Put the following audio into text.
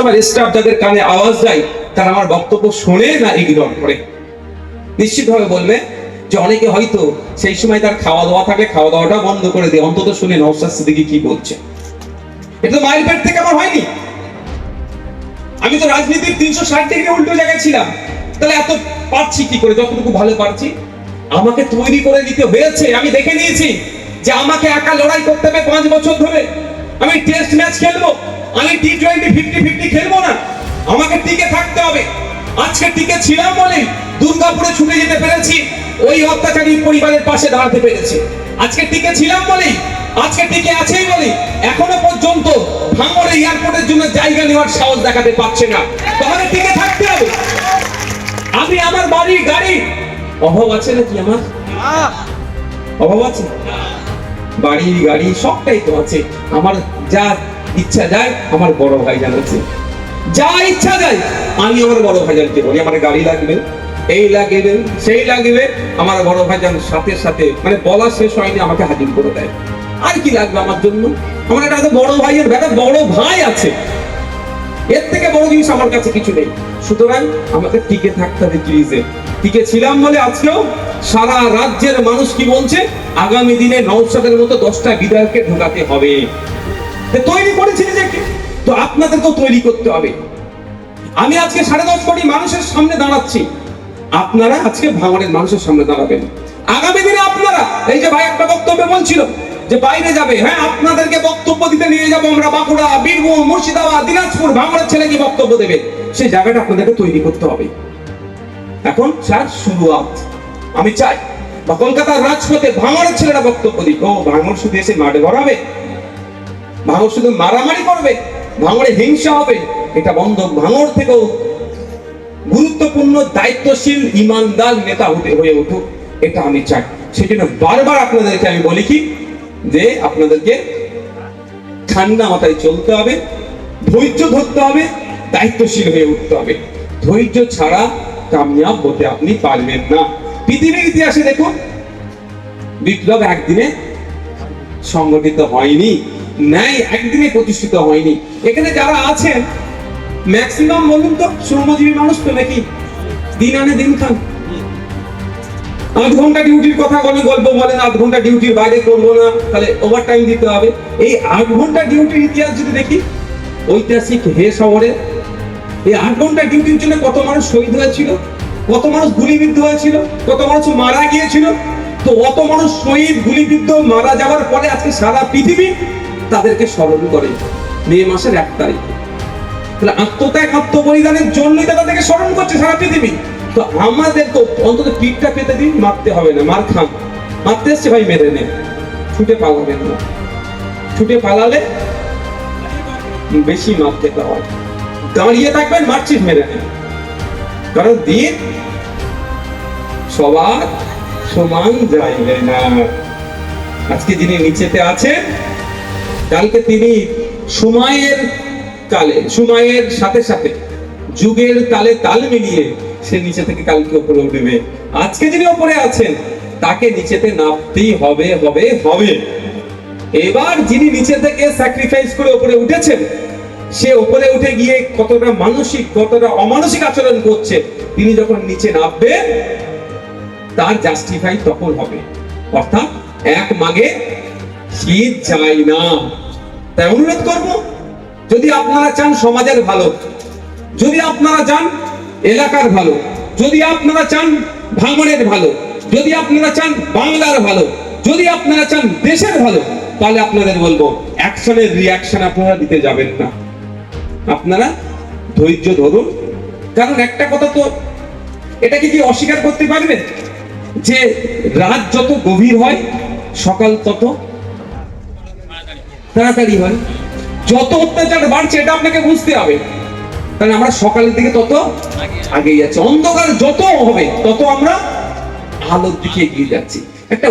আমার স্টাফ যাদের কানে আওয়াজ যায় তারা আমার বক্তব্য শোনে না ইগনোর করে। নিশ্চিতভাবে বলবে যে অনেকে হয়তো সেই সময় তার খাওয়া দাওয়া থাকে খাওয়া দাওয়াটা বন্ধ করে দিয়ে অন্তত শুনে নওশাদ সিদ্দিকী কি বলছে। এটা তো মাইল পেট থেকে আমার হয়নি। আমি তো রাজনীতির তিনশো ষাট ডিগ্রি উল্টো জায়গায় ছিলাম। তাহলে এত পারছি কি করে? যতটুকু ভালো পারছি। আমাকে তৈরি করে দিতে হয়েছে, আমি দেখে নিয়েছি যে আমাকে একা লড়াই করতে হবে, পাঁচ বছর ধরে আমি টেস্ট ম্যাচ খেলব। আমি টি টোয়েন্টি ফিফটি ফিফটি খেলব না। আমাকে টিকে থাকতে হবে। আজকে টিকে ছিলাম বলে দুর্গাপুরে ছুটে যেতে পেরেছি। ওই অত্যাচারী পরিবারের পাশে দাঁড়াতে পেরেছি। আজকে টিকে ছিলাম বলেই আজকে টিকে আছেই বলে এখনও পর্যন্ত ভাঙড়ে এয়ারপোর্টের জন্য জায়গা নেওয়ার সাহস দেখাতে পারছে না। তাহলে টিকে থাকতে হবে। আমি আমার বাড়ি গাড়ি অভাব আছে নাকি আমার? অভাব আছে? বাড়ি, গাড়ি, সবটাই তো আছে। আমার যা ইচ্ছা যায়, আমার বড় ভাই জানাচ্ছে যা ইচ্ছা যায়, আমি আমার বড় ভাইজানকে বলি, আমার গাড়ি লাগবে, এই লাগবে, সেই লাগবে। আমার বড় ভাইজান সাথে সাথে মানে বলা শেষ হয়নি, আমাকে হাজির করে দেয়। আর কি লাগবে আমার জন্য? আমার একটা বড় ভাইয়ের একটা বড় ভাই আছে। এর থেকে বড় জিনিস আমার কাছে কিছু নেই। সুতরাং আমাকে টিকে থাকতে হবে ক্রিজে টিকে ছিলাম বলে আজকেও সারা রাজ্যের মানুষ কি বলছে? আগামী দিনে নৌসাদের মতো দশটা বিধায়ককে ঢোকাতে হবে। তৈরি করেছি নিজেকে। তো আপনাদেরকেও তৈরি করতে হবে। আমি আজকে সাড়ে দশ কোটি মানুষের সামনে দাঁড়াচ্ছি। আপনারা আজকে ভাঙনের মানুষের সামনে দাঁড়াবেন। আগামী দিনে আপনারা, এই যে ভাই একটা বক্তব্য বলছিল যে বাইরে যাবে হ্যাঁ আপনাদেরকে বক্তব্য দিতে নিয়ে যাব আমরা বাঁকুড়া, বীরভূম, মুর্শিদাবাদ, দিনাজপুর ভাঙড়ের ছেলে কি বক্তব্য দেবে। সেই জায়গাটা আপনাদেরকে তৈরি করতে হবে। এখন স্যার, শুরুয়াত। আমি চাই, বা কলকাতার রাজপথে ভাঙড়ের ছেলেরা বক্তব্য দিক। ও, ভাঙড় শুধু এসে মাঠে ভরাবে, ভাঙড় শুধু মারামারি করবে, ভাঙড়ে হিংসা হবে, এটা বন্ধ ভাঙড় থেকেও গুরুত্বপূর্ণ, দায়িত্বশীল, ইমানদার নেতা হতে হয়ে উঠুক, এটা আমি চাই। সেই জন্য বারবার আপনাদেরকে আমি বলি কি যে আপনাদেরকে ঠান্ডা মাথায় চলতে হবে, ধৈর্য ধরতে হবে, দায়িত্বশীল হয়ে উঠতে হবে। ধৈর্য ছাড়া কামিয়াব হতে আপনি পারবেন না। পৃথিবীর ইতিহাসে দেখুন, বিপ্লব একদিনে সংগঠিত হয়নি, ন্যায় একদিনে প্রতিষ্ঠিত হয়নি। এখানে যারা আছেন ম্যাক্সিমাম বলুন তো, শ্রমজীবী মানুষ তো নাকি দিন আনে দিন খান। আট ঘণ্টা ডিউটির কথা বলে, গল্প বলেন আট ঘণ্টা ডিউটির বাইরে করব না, তাহলে ওভার টাইম দিতে হবে। এই আট ঘণ্টা ডিউটির ইতিহাস যদি দেখি, ঐতিহাসিক হে শহরে, এই আট ঘণ্টা ডিউটির জন্য কত মানুষ শহীদ হয়েছিল, কত মানুষ গুলিবিদ্ধ হয়েছিল, কত মানুষ মারা গিয়েছিল, তো অত মানুষ শহীদ, গুলিবিদ্ধ, মারা যাওয়ার পরে আজকে সারা পৃথিবী তাদেরকে স্মরণ করে। মে মাসের এক তারিখে। তাহলে আত্মত্যাগ, আত্মবলিদানের জন্যই তাদেরকে স্মরণ করছে সারা পৃথিবী। তো আমাদের তো অন্তত পিঠটা পেতে দিন, মারতে হবে না, মার খান মারতে এসছে ভাই, মেরে নে। ছুটে পালাবেন না। ছুটে পালালে বেশি মার খেতে হয়। দাঁড়িয়ে থাকবেন, মারছিস, মেরে নেন কারণ দিন সবার সমান যাইবে না। আজকে যিনি নিচেতে আছেন, কালকে তিনি সময়ের কালে সময়ের সাথে সাথে, যুগের তালে তাল মিলিয়ে সে নিচে থেকে কালকে উপরে উঠবে। আজকে যিনি উপরে আছেন, তাকে নিচেতে নামতেই হবে হবে হবে। এবার যিনি নিচে থেকে স্যাক্রিফাইস করে উপরে উঠেছেন, সে উপরে উঠে গিয়ে কতটা মানসিক, কতটা অমানসিক আচরণ করছে, তিনি যখন নিচে নামবেন তার জাস্টিফাই তখন হবে। অর্থাৎ এক মাগে শীত যায় না। তাই অনুরোধ করব, যদি আপনারা চান সমাজের ভালো, যদি আপনারা চান এলাকার ভালো। যদি আপনারা চান ভাঙনের ভালো, যদি আপনারা চান বাংলার ভালো, যদি আপনারা চান দেশের ভালো, তাহলে আপনাদের বলব, অ্যাকশনের রিয়াকশন আপনারা দিতে যাবেন না। আপনারা ধৈর্য ধরুন। কারণ একটা কথা তো, এটাকে কি অস্বীকার করতে পারবেন যে রাত যত গভীর হয়, সকাল তত তাড়াতাড়ি হয়। যত অত্যাচার বাড়ছে, এটা আপনাকে বুঝতে হবে। কারণ আমরা সকালের দিকে তত আগে যাচ্ছি। অন্ধকার যত হবে, তত আমরা আলোর দিকে এগিয়ে যাচ্ছি। একটা